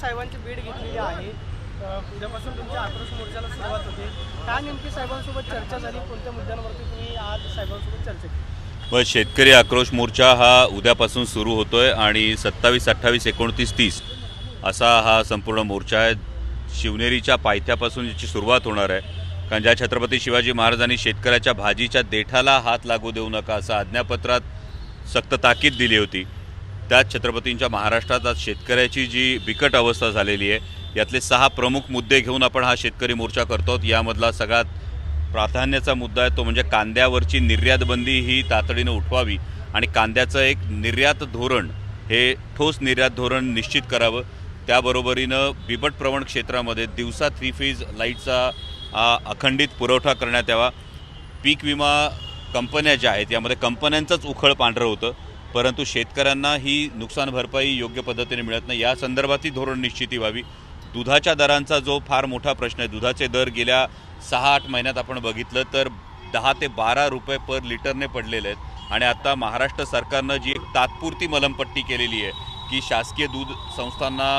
साहेबांची भेट घेतलेली आहे. उद्यापासून तुमच्या आक्रोश मोर्चाला सुरुवात होते. काय नेमकी साहेबांसोबत चर्चा झाली? कोणत्या मुद्द्यांवरती तुम्ही आज साहेबांसोबत चर्चा केली? मग शेतकरी आक्रोश मोर्चा हा उद्यापासून सुरू होतोय आणि सत्तावीस अठ्ठावीस एकोणतीस तीस असा हा संपूर्ण मोर्चा आहे. शिवनेरीच्या पायथ्यापासून याची सुरुवात होणार आहे. कारण ज्या छत्रपती शिवाजी महाराजांनी शेतकऱ्याच्या भाजीच्या देठाला हात लागू देऊ नका असं आज्ञापत्रात सक्त ताकीद दिली होती. त्याच छत्रपतींच्या महाराष्ट्रात आज शेतकऱ्याची जी बिकट अवस्था झालेली आहे यातले सहा प्रमुख मुद्दे घेऊन आपण हा शेतकरी मोर्चा करतो. यामधला सगळ्यात प्राधान्याचा मुद्दा आहे तो म्हणजे कांद्यावरची निर्यातबंदी ही तातडीनं उठवावी आणि कांद्याचं एक निर्यात धोरण हे ठोस निर्यात धोरण निश्चित करावं. त्याबरोबरीनं बिबट प्रवण क्षेत्रामध्ये दिवसा थ्री फेज लाईटचा अखंडित पुरवठा करण्यात यावा. पीक विमा कंपन्या ज्या आहेत यामध्ये कंपन्यांचंच उखळ पांढरं होतं. परंतु शेतकऱ्यांना ही नुकसान भरपाई योग्य पद्धतीने मिळत नाही. या संदर्भातही धोरण निश्चिती व्हावी. दुधाच्या दरांचा जो फार मोठा प्रश्न आहे दुधाचे दर गेल्या सहा आठ महिन्यात आपण बघितलं तर दहा ते बारा रुपये पर लिटरने पडलेले आहेत. आणि आता महाराष्ट्र सरकारनं जी एक तात्पुरती मलमपट्टी केलेली आहे की शासकीय दूध संस्थांना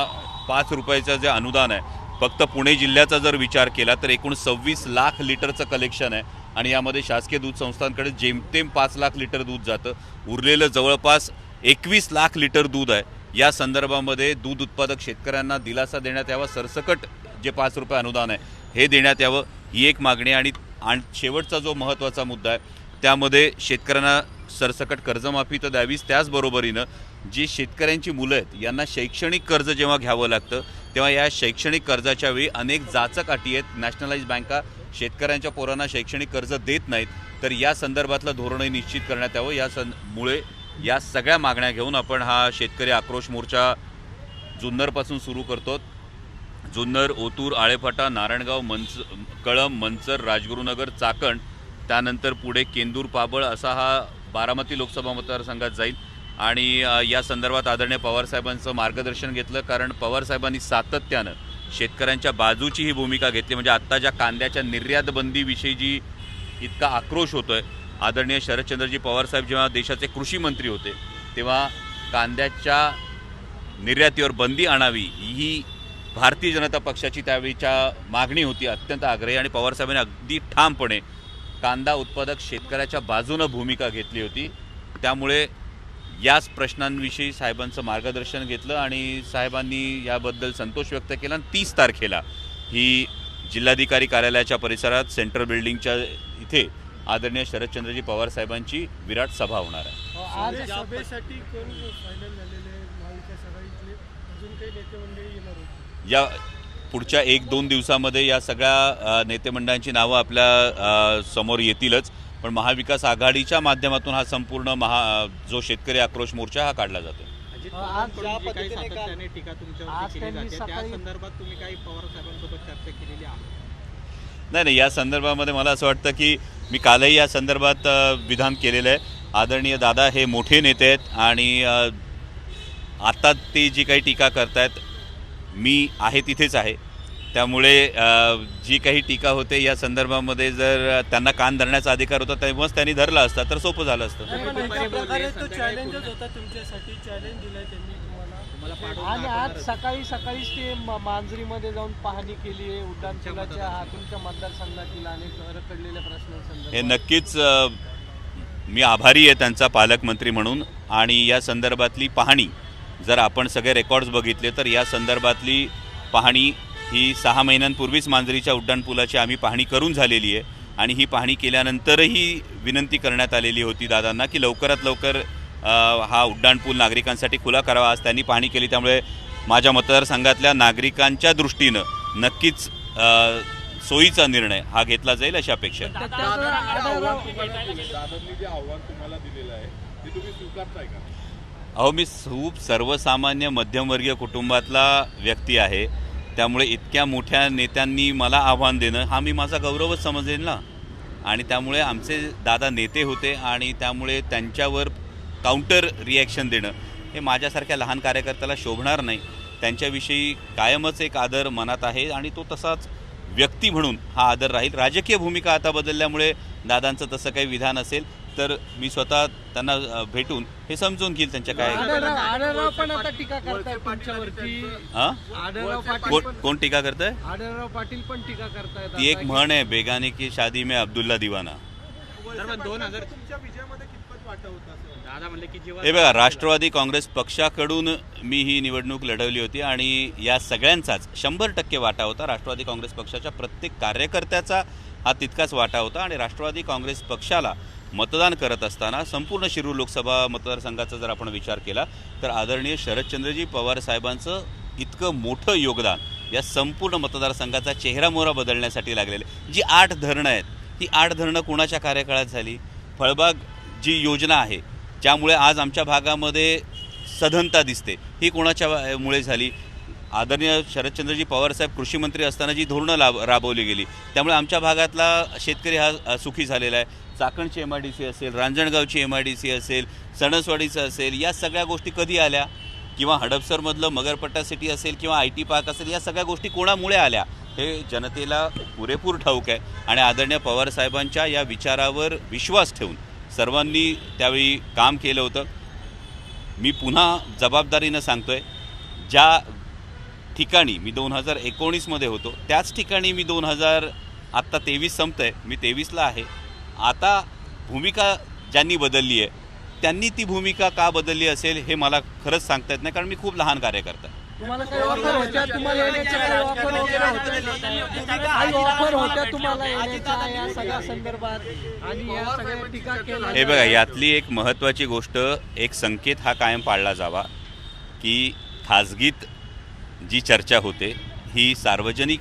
पाच रुपयाचं जे अनुदान आहे फक्त पुणे जिल्ह्याचा जर विचार केला तर एकूण सव्वीस लाख लिटरचं कलेक्शन आहे. आणि यामध्ये शासकीय दूध संस्थांकडे जेमतेम पाच लाख लिटर दूध जातं. उरलेलं जवळपास एकवीस लाख लिटर दूध आहे. या संदर्भामध्ये दूध उत्पादक शेतकऱ्यांना दिलासा देण्यात यावा. सरसकट जे पाच रुपये अनुदान आहे हे देण्यात यावं ही एक मागणी आणि आण शेवटचा जो महत्त्वाचा मुद्दा आहे त्यामध्ये शेतकऱ्यांना सरसकट कर्जमाफी तर द्यावीच त्याचबरोबरीनं जी शेतकऱ्यांची मुलं आहेत यांना शैक्षणिक कर्ज जेव्हा घ्यावं लागतं तेव्हा या शैक्षणिक कर्जाच्या वेळी अनेक जाचक अटी आहेत. नॅशनलाइज बँका शेतकऱ्यांच्या पोरांना शैक्षणिक कर्ज देत नाहीत तर या संदर्भातलं धोरणही निश्चित करण्यात यावं. या सं मुळे या सगळ्या मागण्या घेऊन आपण हा शेतकरी आक्रोश मोर्चा जुन्नरपासून सुरू करतो. जुन्नर ओतूर आळेफाटा नारायणगाव मंच कळम मंचर राजगुरुनगर चाकण त्यानंतर पुढे केंदूर पाबळ असा हा बारामती लोकसभा मतदारसंघात जाईल. आणि या संदर्भात आदरणीय पवारसाहेबांचं मार्गदर्शन घेतलं कारण पवारसाहेबांनी सातत्यानं शेतकऱ्यांच्या बाजूची ही भूमिका घेतली. म्हणजे आत्ता ज्या कांद्याच्या निर्यात बंदीविषयी जी इतका आक्रोश होतो आहे आदरणीय शरदचंद्रजी पवारसाहेब जेव्हा देशाचे कृषी मंत्री होते तेव्हा कांद्याच्या निर्यातीवर बंदी आणावी ही भारतीय जनता पक्षाची त्यावेळीच्या मागणी होती अत्यंत आग्रही. आणि पवारसाहेबांनी अगदी ठामपणे कांदा उत्पादक शेतकऱ्याच्या बाजूनं भूमिका घेतली होती. त्यामुळे याच प्रश्नांविषयी साहेबांचं मार्गदर्शन घेतलं आणि साहेबांनी याबद्दल संतोष व्यक्त केला आणि तीस तारखेला ही जिल्हाधिकारी कार्यालयाच्या परिसरात सेंट्रल बिल्डिंगच्या इथे आदरणीय शरदचंद्रजी पवार साहेबांची विराट सभा होणार आहे. होते या पुढच्या एक दोन दिवसामध्ये या सगळ्या नेतेमंडळांची नावं आपल्यासमोर येतीलच. पण महाविकास आघाडीच्या माध्यमातून हा संपूर्ण महा जो शेतकरी आक्रोश मोर्चा हा काढला जातो अजित आज पवारांकडून ज्या जी काही पद्धतीने काल- सातत्याने टीका आज तुमच्यावरती केली त्यांनी जाते. त्या सकाळी- संदर्भात तुम्ही काही पवार साहेबांसोबत चर्चा केलेली आहे? नाही नाही या संदर्भामध्ये मला असं वाटतं की मी कालही या संदर्भात विधान केलेलं आहे. आदरणीय दादा हे मोठे नेते आहेत आणि आता ते जी काही टीका करतायत मी आहे तिथेच आहे. त्यामुळे जी काही टीका होते या संदर्भामध्ये जर त्यांना कान धरण्याचा अधिकार होता तेव्हाच त्यांनी धरला असता तर सोपं झालं असतं. आणि आज. सकाळी सकाळीच ते म- मांजरीमध्ये जाऊन पाहणी केली आहे उड्डाणपुलाच्या हा तुमच्या मतदारसंघातील अनेक रखडलेल्या हे प्रश्नांसंदर्भात. नक्कीच मी आभारी आहे त्यांचा पालकमंत्री म्हणून. आणि या संदर्भातली पाहणी जर आपण सगळे रेकॉर्ड्स बघितले तर या संदर्भातली पाहणी ही सहा महिन्यांपूर्वीच मांजरीच्या उड्डाणपुलाची आम्ही पाहणी करून झालेली आहे आणि ही पाहणी केल्यानंतरही विनंती करण्यात आलेली होती दादांना की लवकरात लवकर हा उड्डाणपूल नागरिकांसाठी खुला करावा आज त्यांनी पाहणी केली त्यामुळे माझ्या मतदारसंघातल्या नागरिकांच्या दृष्टीनं नक्कीच सोयीचा निर्णय हा घेतला जाईल अशी अपेक्षा अहो मी खूप सर्वसामान्य मध्यमवर्गीय कुटुंबातला व्यक्ती आहे त्यामुळे इतक्या मोठ्या नेत्यांनी मला आव्हान देणं हा मी माझा गौरवच समजेल ना. आणि त्यामुळे आमचे दादा नेते होते आणि त्यामुळे त्यांच्यावर काउंटर रिॲक्शन देणं हे माझ्यासारख्या लहान कार्यकर्त्याला शोभणार नाही. त्यांच्याविषयी कायमच एक आदर मनात आहे आणि तो तसाच व्यक्ती म्हणून हा आदर राहील. राजकीय भूमिका आता बदलल्यामुळे दादांचं तसं काही विधान असेल. तर मी स्वतः त्यांना भेटून हे समजून घेईल त्यांच्या काय आढळराव आढळराव पण आता टीका तुमच्यावरती. हा? आढळराव पाटील कोण टीका करतंय? आढळराव पाटील पण टीका करतायत ती एक आता. म्हण आहे बेगाने की शादी में अब्दुल्ला दिवाना. दरम्यान दोन हजार तुमच्या विजयामध्ये कितपत वाटा होता असं? वाटतं? दादा म्हणले की जेव्हा हे बघा राष्ट्रवादी काँग्रेस पक्षाकडून मी ही निवडणूक लढवली होती आणि या सगळ्यांचाच शंभर टक्के वाटा होता. राष्ट्रवादी काँग्रेस पक्षाच्या प्रत्येक कार्यकर्त्याचा हा तितकाच वाटा होता आणि राष्ट्रवादी काँग्रेस पक्षाला मतदान करत असताना संपूर्ण शिरूर लोकसभा मतदारसंघाचा जर आपण विचार केला तर आदरणीय शरदचंद्रजी पवार साहेबांचं इतकं मोठं योगदान या संपूर्ण मतदारसंघाचा चेहरा मोहरा बदलण्यासाठी लागलेले आहे. जी आठ धरणं आहेत ती आठ धरणं कोणाच्या कार्यकाळात झाली? फळबाग जी योजना आहे ज्यामुळे आज आमच्या भागामध्ये सधनता दिसते ही कोणाच्या मुळे झाली? आदरणीय शरदचंद्रजी पवारसाहेब कृषी मंत्री असताना जी धोरणं लाभ राबवली गेली त्यामुळे आमच्या भागातला शेतकरी हा सुखी झालेला आहे. चाकणची एम आय डी सी असेल रांजणगावची एम आय डी सी असेल सणसवाडीचं असेल या सगळ्या गोष्टी कधी आल्या? किंवा हडपसरमधलं मगरपट्टा सिटी असेल किंवा आय टी पार्क असेल या सगळ्या गोष्टी कोणामुळे आल्या? हे जनतेला पुरेपूर ठाऊक आहे. आणि आदरणीय पवारसाहेबांच्या या विचारावर विश्वास ठेवून सर्वांनी त्यावेळी काम केलं होतं. मी पुन्हा जबाबदारीनं सांगतो आहे ज्या ठिकाणी मी दोन हजार एकोणीसमध्ये होतो त्याच ठिकाणी मी दोन हजार आत्ता तेवीस संपतं आहे मी तेवीसला आहे. आता भूमिका ज्यांनी बदलली आहे त्यांनी ती भूमिका का बदलली असेल हे मला खरंच सांगता येत नाही कारण मी खूप लहान कार्यकर्ता हे बघा यातली एक महत्त्वाची गोष्ट एक संकेत हा कायम पाळला जावा की खाजगीत जी चर्चा होते ही सार्वजनिक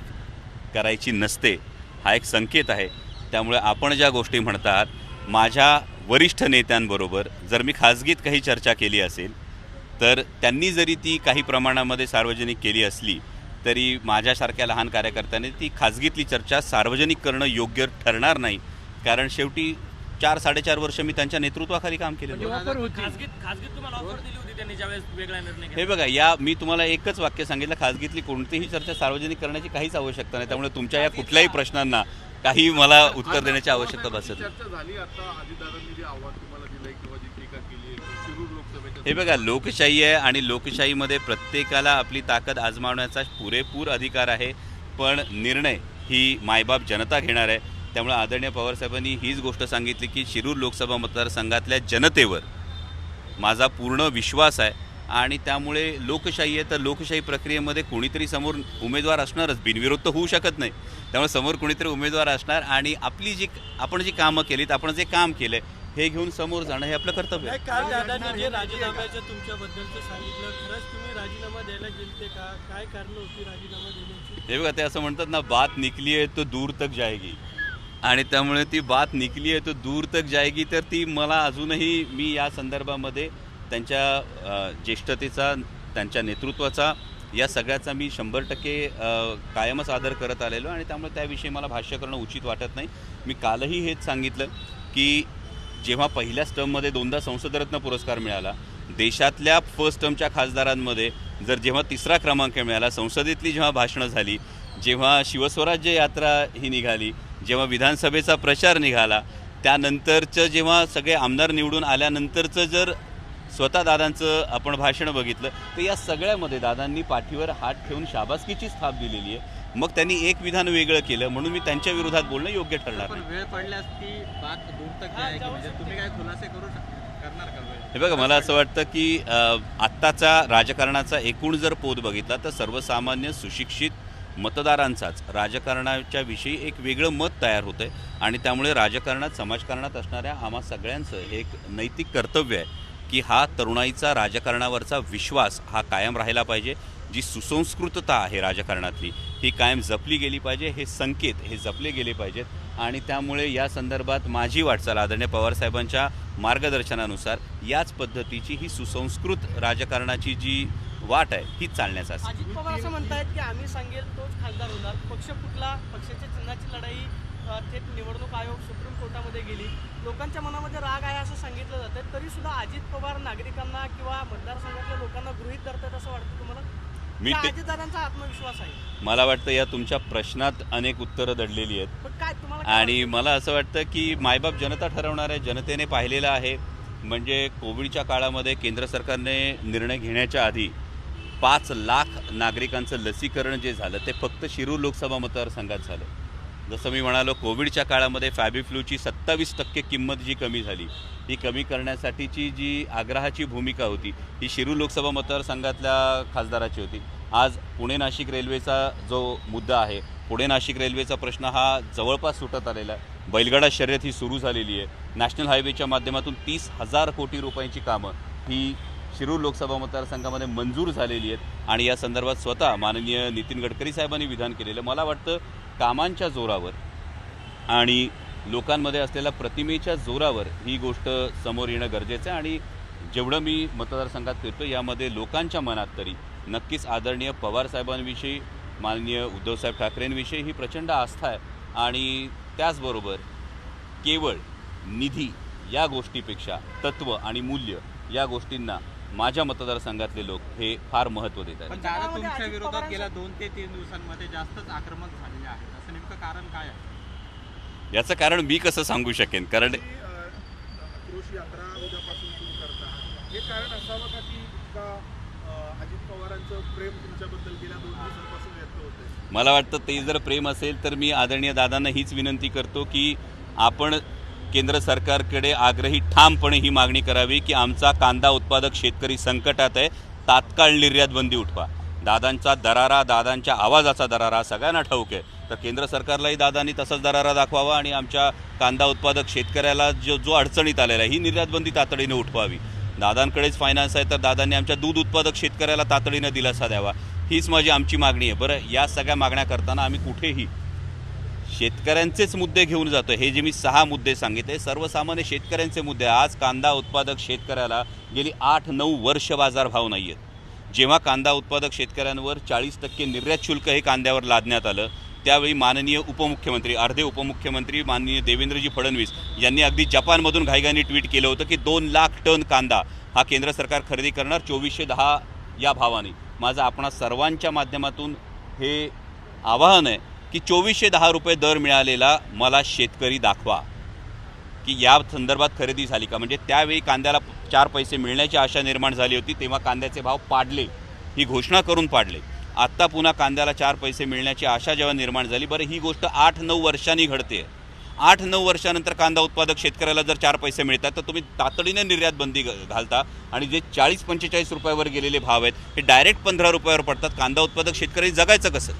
करायची नसते हा एक संकेत आहे. त्यामुळे आपण ज्या गोष्टी म्हणतात माझ्या वरिष्ठ नेत्यांबरोबर जर मी खाजगीत काही चर्चा केली असेल तर त्यांनी जरी ती काही प्रमाणामध्ये सार्वजनिक केली असली तरी माझ्यासारख्या लहान कार्यकर्त्याने ती खाजगीतली चर्चा सार्वजनिक करणं योग्य ठरणार नाही. कारण शेवटी चार साडेचार वर्ष मी त्यांच्या नेतृत्वाखाली काम केलेलं होतं. ऑफर होती. खाजगीत खाजगीत तुम्हाला ऑफर दिली होती त्यांनी ज्यावेळेस वेगळा निर्णय घेतला. हे बघा या मी तुम्हाला एकच वाक्य सांगितलं खाजगीतली कोणतीही चर्चा सार्वजनिक करण्याची काहीच आवश्यकता नाही. त्यामुळे तुमच्या या कुठल्याही प्रश्नांना काही मला उत्तर देण्याची आवश्यकता भासत नाही चर्चा झाली आता अजितदादांनी जे आव्हान तुम्हाला दिलंय किंवा जी टीका केली आहे शिरूर लोकसभेच्या हे बघा लोकशाही आहे आणि लोकशाहीमध्ये प्रत्येकाला आपली ताकद आजमावण्याचा पुरेपूर अधिकार आहे पण निर्णय ही मायबाप जनता घेणार आहे. त्यामुळे आदरणीय पवारसाहेबांनी हीच गोष्ट सांगितली की शिरूर लोकसभा मतदारसंघातल्या जनतेवर माझा पूर्ण विश्वास आहे आणि त्यामुळे लोकशाही आहे तर लोकशाही प्रक्रियेमध्ये कोणीतरी समोर उमेदवार असणारच बिनविरोध तर होऊ शकत नाही. त्यामुळे समोर कोणीतरी उमेदवार असणार आणि आपली जी आपण जी कामं केलीत आपण जे काम केलं हे घेऊन समोर जाणं हे आपलं कर्तव्य आहे. काल दादांनी जे राजीनाम्याचं तुमच्याबद्दलचं सांगितलं खरंच तुम्ही राजीनामा द्यायला गेलते का? काय कारण होती राजीनामा देण्याची? हे बघा ते असं म्हणतात ना बात निकली आहे तो दूर तक जाएगी. आणि त्यामुळे ती बात निकली आहे तो दूर तक जाएगी तर ती मला अजूनही मी या संदर्भामध्ये त्यांच्या ज्येष्ठतेचा त्यांच्या नेतृत्वाचा या सगळ्याचा मी शंभर टक्के कायमच आदर करत आलेलो आणि त्यामुळे त्याविषयी मला भाष्य करणं उचित वाटत नाही. मी कालही हेच सांगितलं की जेव्हा पहिल्या स्टममध्ये दोनदा संसदरत्न पुरस्कार मिळाला देशातल्या फर्स्ट टर्मच्या खासदारांमध्ये जर जेव्हा तिसरा क्रमांक मिळाला संसदेतली जेव्हा भाषणं झाली जेव्हा शिवस्वराज्य यात्रा ही निघाली जेव्हा विधानसभेचा प्रचार निघाला त्यानंतरचं जेव्हा सगळे आमदार निवडून आल्यानंतरचं जर स्वतः दादांचं आपण भाषण बघितलं तर या सगळ्यामध्ये दादांनी पाठीवर हात ठेवून शाबासकीची थाप दिलेली आहे. मग त्यांनी एक विधान वेगळं केलं म्हणून मी त्यांच्या विरोधात बोलणं योग्य ठरणार वेळ पडल्यास ती बात दूर तक जाएगी म्हणजे तुम्ही काय खुलासे करू शक- करणार का वेळ? हे बघा मला असं वाटतं की आत्ताचा राजकारणाचा एकूण जर पोत बघितला तर सर्वसामान्य सुशिक्षित मतदारांचाच. राजकारणाच्या विषयी एक वेगळं मत तयार होतं आहे आणि त्यामुळे राजकारणात समाजकारणात असणाऱ्या आम्हा सगळ्यांचं एक नैतिक कर्तव्य आहे की हा तरुणाईचा राजकारणावरचा विश्वास हा कायम राहिला पाहिजे. जी सुसंस्कृतता आहे राजकारणातली ही कायम जपली गेली पाहिजे हे संकेत हे जपले गेले पाहिजेत. आणि त्यामुळे या संदर्भात माझी वाटचाल आदरणीय पवारसाहेबांच्या मार्गदर्शनानुसार याच पद्धतीची ही सुसंस्कृत राजकारणाची जी वाट आहे हीच चालण्याचा असेल. अजित पवार असं म्हणतायत की आम्ही सांगेल तोच खासदार होणार. पक्ष कुठला पक्षाच्या चिन्हाची लढाई अ, थेट निवडणूक आयोग सुप्रीम कोर्टामध्ये गेली. लोकांच्या मनामध्ये राग आहे असं सांगितलं जातं तरी सुद्धा अजित पवार नागरिकांना किंवा मतदारसंघातल्या लोकांना गृहीत धरतात असं वाटतं तुम्हाला? मी का ते अजितदादांचा आत्मविश्वास आहे. मला वाटतं या तुमच्या प्रश्नात अनेक उत्तरं दडलेली आहेत. पण काय तुम्हाला काय आणि मला असं वाटतं की मायबाप जनता ठरवणार आहे जनतेने पाहिलेलं आहे. म्हणजे कोविडच्या काळामध्ये केंद्र सरकारने निर्णय घेण्याच्या आधी पाच लाख नागरिकांचं लसीकरण जे झालं ते फक्त शिरूर लोकसभा मतदारसंघात झालं. जसं मी म्हणालो कोविडच्या काळामध्ये फॅबिफ्लूची सत्तावीस टक्के किंमत जी कमी झाली ही कमी करण्यासाठीची जी आग्रहाची भूमिका होती ही शिरूर लोकसभा मतदारसंघातल्या खासदाराची होती. आज पुणे नाशिक रेल्वेचा जो मुद्दा आहे पुणे नाशिक रेल्वेचा प्रश्न हा जवळपास सुटत आलेला आहे. बैलगाडा शर्यत ही सुरू झालेली आहे. नॅशनल हायवेच्या माध्यमातून तीस हजार कोटी रुपयांची कामं ही शिरूर लोकसभा मतदारसंघामध्ये मंजूर झालेली आहेत आणि या संदर्भात स्वतः माननीय नितीन गडकरी साहेबांनी विधान केलेलं मला वाटतं कामांच्या जोरावर आणि लोकांमध्ये असलेल्या प्रतिमेच्या जोरावर ही गोष्ट समोर येणं गरजेचं आहे. आणि जेवढं मी मतदारसंघात फिरतो यामध्ये लोकांच्या मनात तरी नक्कीच आदरणीय पवारसाहेबांविषयी माननीय उद्धवसाहेब ठाकरेंविषयी ही प्रचंड आस्था आहे. आणि त्याचबरोबर केवळ निधी या गोष्टीपेक्षा तत्त्व आणि मूल्य या गोष्टींना माझ्या मतदारसंघातले लोक हे फार महत्त्व देत आहेत. पण दादा तुमच्या विरोधात गेल्या दोन ते तीन दिवसांमध्ये जास्तच आक्रमक झालेले आहेत. असं नेमकं कारण काय आहे? याचं कारण मी कसं सांगू शकेन? कारण आक्रोश यात्रा उद्यापासून सुरू करता. हे कारण असावं का की अजित पवारांचं प्रेम तुमच्याबद्दल गेल्या दोन दिवसांपासून व्यक्त मला वाटतं ते जर प्रेम असेल तर मी आदरणीय दादांना हीच विनंती करतो की आपण केंद्र सरकारकडे आग्रही ठामपणे ही मागणी करावी की आमचा कांदा उत्पादक शेतकरी संकटात आहे तात्काळ निर्यात बंदी उठवा. दादांचा दरारा दादांच्या आवाजाचा दरारा सगळ्यांना ठाऊक आहे. तर केंद्र सरकारलाही दादांनी तसाच दरारा दाखवावा आणि आमच्या कांदा उत्पादक शेतकऱ्याला जो जो अडचणीत आलेला आहे ही निर्यातबंदी तातडीने उठवावी. दादांकडेच फायनान्स आहे तर दादांनी आमच्या दूध उत्पादक शेतकऱ्याला तातडीनं दिलासा द्यावा. हीच माझी आमची मागणी आहे. बरं या सगळ्या मागण्या करताना आम्ही कुठेही शेतकऱ्यांचेच मुद्दे घेऊन जातो हे जे मी सहा मुद्दे सांगितले सर्वसामान्य शेतकऱ्यांचे मुद्दे आज कांदा उत्पादक शेतकऱ्याला गेली आठ नऊ वर्ष बाजारभाव नाही आहेत जेव्हा कांदा उत्पादक शेतकऱ्यांवर चाळीस टक्के निर्यात शुल्क हे कांद्यावर लादण्यात आलं त्यावेळी माननीय उपमुख्यमंत्री अर्धे उपमुख्यमंत्री माननीय देवेंद्रजी फडणवीस यांनी अगदी जपानमधून घाईघाईने ट्विट केलं होतं की दोन लाख टन कांदा हा केंद्र सरकार खरेदी करणार चोवीसशे दहा या भावाने. माझं आपणा सर्वांच्या माध्यमातून हे आवाहन आहे. की चोवीसशे दहा रुपये दर मिळालेला मला शेतकरी दाखवा. की या संदर्भात खरेदी झाली का? म्हणजे त्यावेळी कांद्याला चार पैसे मिळण्याची आशा निर्माण झाली होती तेव्हा कांद्याचे भाव पाडले. ही घोषणा करून पाडले. आत्ता पुन्हा कांद्याला चार पैसे मिळण्याची आशा जेव्हा निर्माण झाली बरं ही गोष्ट आठ नऊ वर्षांनी घडते आठ नऊ वर्षानंतर कांदा उत्पादक शेतकऱ्याला जर चार पैसे मिळतात तर तुम्ही तातडीने निर्यात बंदी घालता आणि जे चाळीस पंचेचाळीस रुपयावर गेलेले भाव आहेत हे डायरेक्ट पंधरा रुपयावर पडतात. कांदा उत्पादक शेतकरी जगायचं कसं?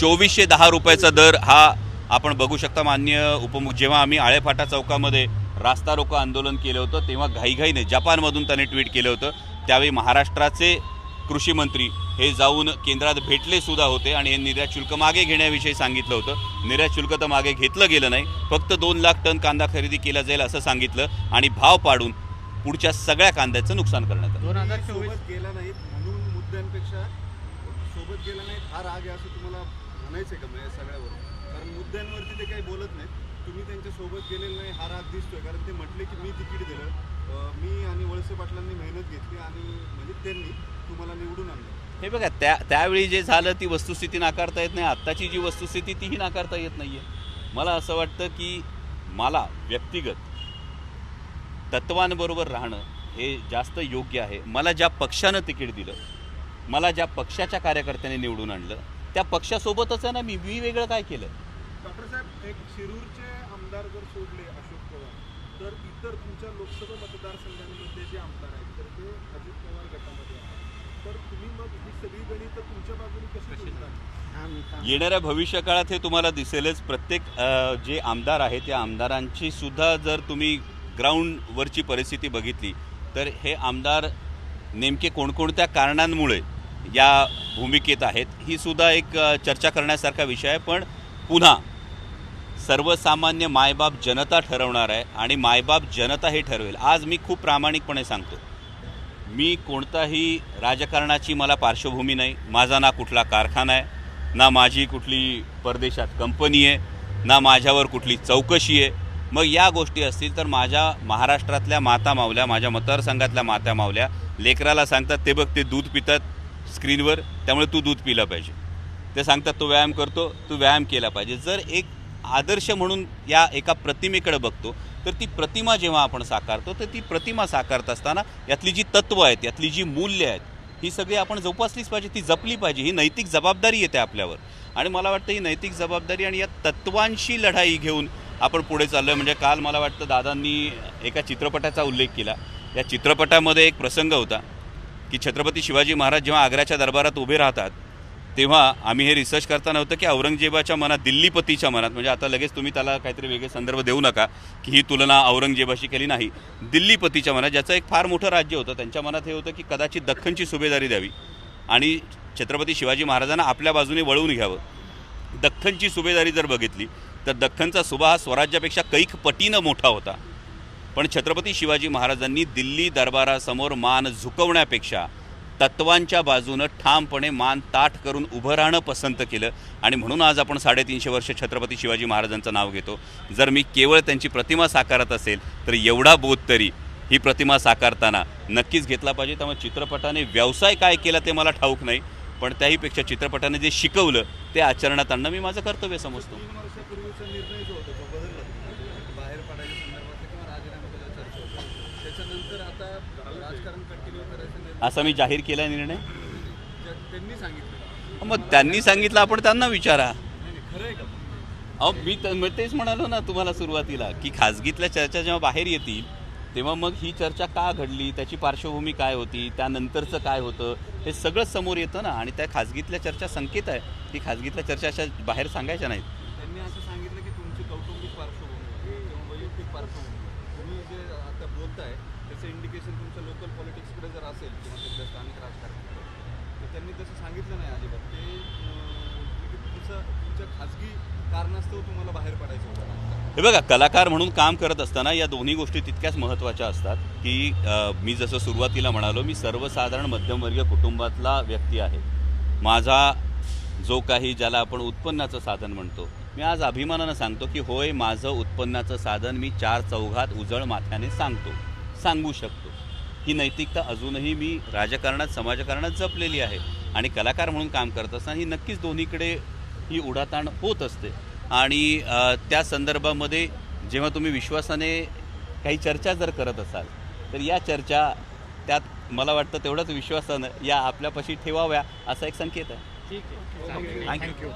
चोवीसशे दहा रुपयाचा दर हा आपण बघू शकता मान्य उपमुख जेव्हा आम्ही आळेफाटा चौकामध्ये रास्ता रोको आंदोलन केलं होतं तेव्हा घाईघाईने जपानमधून त्याने ट्विट केलं होतं. त्यावेळी महाराष्ट्राचे कृषी मंत्री हे जाऊन केंद्रात भेटले सुद्धा होते आणि हे निर्यात शुल्क मागे घेण्याविषयी सांगितलं होतं. निर्यात शुल्क तर मागे घेतलं गेलं नाही फक्त दोन लाख टन कांदा खरेदी केला जाईल असं सांगितलं आणि भाव पाडून पुढच्या सगळ्या कांद्याचं नुकसान करण्यात आलं. दोन हजार चोवीस गेला म्हणून मुद्द्यांपेक्षा सोबत गेला नाहीत हा राग आहे असं तुम्हाला म्हणायचं आहे का म्हणजे सगळ्यावर कारण मुद्द्यांवरती ते काही बोलत नाहीत. तुम्ही त्यांच्यासोबत गेलेले नाही हा राग दिसतोय. कारण ते म्हटले की मी तिकीट दिलं. मी आणि वळसे पाटलांनी मेहनत घेतली आणि म्हणजे त्यांनी तुम्हाला निवडून आणलं. हे बघा त्या त्यावेळी जे झालं ती वस्तुस्थिती नाकारता येत नाही. आत्ताची जी वस्तुस्थिती तीही नाकारता येत नाही आहे मला असं वाटतं की मला व्यक्तिगत तत्वांबरोबर राहणं हे जास्त योग्य आहे. मला ज्या पक्षानं तिकीट दिलं मला ज्या पक्षाच्या कार्यकर्त्याने निवडून आणलं त्या पक्षासोबतच आहे ना मी मी वेगळं काय केलं? डॉक्टर साहेब एक शिरूरचे आमदार जर सोडले अशोक पवार तर इतर तुमच्या लोकसभा मतदारसंघांमध्ये जे आमदार आहेत तर ते अजित पवार गटामध्ये आहेत. तर तुम्ही मग ही सगळी गणित तुमच्या बाजूने कशी येणाऱ्या भविष्य काळात हे तुम्हाला दिसेलच. प्रत्येक जे आमदार आहेत त्या आमदारांची सुद्धा जर तुम्ही ग्राउंडवरची परिस्थिती बघितली तर हे आमदार नेमके कोणकोणत्या कारणांमुळे या भूमिकेत आहेत. ही सुद्धा एक चर्चा करण्यासारखा विषय आहे पण पुन्हा सर्वसामान्य मायबाप जनता ठरवणार आहे आणि मायबाप जनता हे ठरवेल. आज मी खूप प्रामाणिकपणे सांगतो मी कोणताही राजकारणाची मला पार्श्वभूमी नाही माझा ना कुठला कारखाना आहे ना माझी कुठली परदेशात कंपनी आहे ना माझ्यावर कुठली चौकशी आहे. मग या गोष्टी असतील तर माझ्या महाराष्ट्रातल्या माता मावल्या माझ्या मतदारसंघातल्या माता मावल्या लेकराला सांगतात ते बघ ते दूध पितात स्क्रीनवर त्यामुळे तू दूध पिलं पाहिजे. ते सांगतात तो व्यायाम करतो तू व्यायाम केला पाहिजे. जर एक आदर्श म्हणून या एका प्रतिमेकडे बघतो तर ती प्रतिमा जेव्हा आपण साकारतो तर ती प्रतिमा साकारत असताना यातली जी तत्त्व आहेत यातली जी मूल्य आहेत ही सगळी आपण जोपासलीच पाहिजे ती जपली पाहिजे. ही नैतिक जबाबदारी येते आपल्यावर. आणि मला वाटतं ही नैतिक जबाबदारी आणि या तत्वांशी लढाई घेऊन आपण पुढे चाललो आहे म्हणजे काल मला वाटतं दादांनी एका चित्रपटाचा उल्लेख केला. या चित्रपटामध्ये एक प्रसंग होता. की छत्रपती शिवाजी महाराज जेव्हा आग्र्याच्या दरबारात उभे राहतात तेव्हा आम्ही हे रिसर्च करताना होतं की औरंगजेबाच्या मनात दिल्लीपतीच्या मनात म्हणजे आता लगेच तुम्ही त्याला काहीतरी वेगळे संदर्भ देऊ नका की ही तुलना औरंगजेबाशी केली नाही. दिल्लीपतीच्या मनात ज्याचं एक फार मोठं राज्य होतं त्यांच्या मनात हे होतं की कदाचित दख्खनची सुभेदारी द्यावी आणि छत्रपती शिवाजी महाराजांना आपल्या बाजूने वळवून घ्यावं. दख्खनची सुभेदारी जर बघितली तर दख्खनचा सुभा हा स्वराज्यापेक्षा कैक पटीनं मोठा होता. पण छत्रपती शिवाजी महाराजांनी दिल्ली दरबारासमोर मान झुकवण्यापेक्षा तत्वांच्या बाजूनं ठामपणे मान ताठ करून उभं राहणं पसंत केलं. आणि म्हणून आज आपण साडेतीनशे वर्ष छत्रपती शिवाजी महाराजांचं नाव घेतो. जर मी केवळ त्यांची प्रतिमा साकारत असेल तर एवढा बोध तरी ही प्रतिमा साकारताना नक्कीच घेतला पाहिजे. त्यामुळे चित्रपटाने व्यवसाय काय केला ते मला ठाऊक नाही. पण त्याहीपेक्षा चित्रपटाने जे शिकवलं ते आचरणात आणणं मी माझं कर्तव्य समजतो तीन वर्षापूर्वीचा निर्णय जो होता तो बदलला तुम्ही. बाहेर पडायच्या संदर्भात किंवा राजीनाम्याच्या चर्चा होती त्याच्यानंतर आता राजकारण कंटिन्यू करायचा निर्णय असा मी जाहीर केला निर्णय. ज्या- त्यांनी सांगितलं. मग त्यांनी सांगितलं आपण त्यांना विचारा. नाही नाही खरं आहे का? अहो मी तेच म्हणालो ना तुम्हाला सुरुवातीला की खाजगीतल्या चर्चा जेव्हा बाहेर येतील तेव्हा मग ही चर्चा का घडली त्याची पार्श्वभूमी काय होती त्यानंतरचं काय होतं हे सगळं समोर येतं ना. आणि त्या खाजगीतल्या चर्चा संकेत आहे की खाजगीतल्या चर्चा अशा बाहेर सांगायच्या नाहीत. त्यांनी असं सांगितलं की तुमची कौटुंबिक पार्श्वभूमी वैयक्तिक पार्श्वभूमी तुम्ही जे आता बोलताय त्याचं इंडिकेशन तुमच्या लोकल पॉलिटिक्सकडे जर असेल आम्ही राजकारण करतो तर त्यांनी तसं सांगितलं नाही अजिबात. ते म्हणजे तुमचं तुमच्या खाजगी कारणास्तव तुम्हाला बाहेर पडायचं होतं. हे बघा कलाकार म्हणून काम करत असताना या दोन्ही गोष्टी तितक्याच महत्त्वाच्या असतात की अ, मी जसं सुरुवातीला म्हणालो मी सर्वसाधारण मध्यमवर्गीय कुटुंबातला व्यक्ती आहे. माझा जो काही ज्याला आपण उत्पन्नाचं साधन म्हणतो मी आज अभिमानानं सांगतो की होय माझं उत्पन्नाचं साधन मी चार चौघात उजळ माथ्याने सांगतो सांगू शकतो. ही नैतिकता अजूनही मी राजकारणात समाजकारणात जपलेली आहे. आणि कलाकार म्हणून काम करत असताना ही नक्कीच दोन्हीकडे ही उडाताण होत असते. आणि त्या संदर्भामध्ये जेव्हा तुम्ही विश्वासाने काही चर्चा जर करत असाल तर या चर्चा त्यात मला वाटतं तेवढंच विश्वासानं या आपल्यापाशी ठेवाव्या असा एक संकेत आहे. ठीक आहे. थँक्यू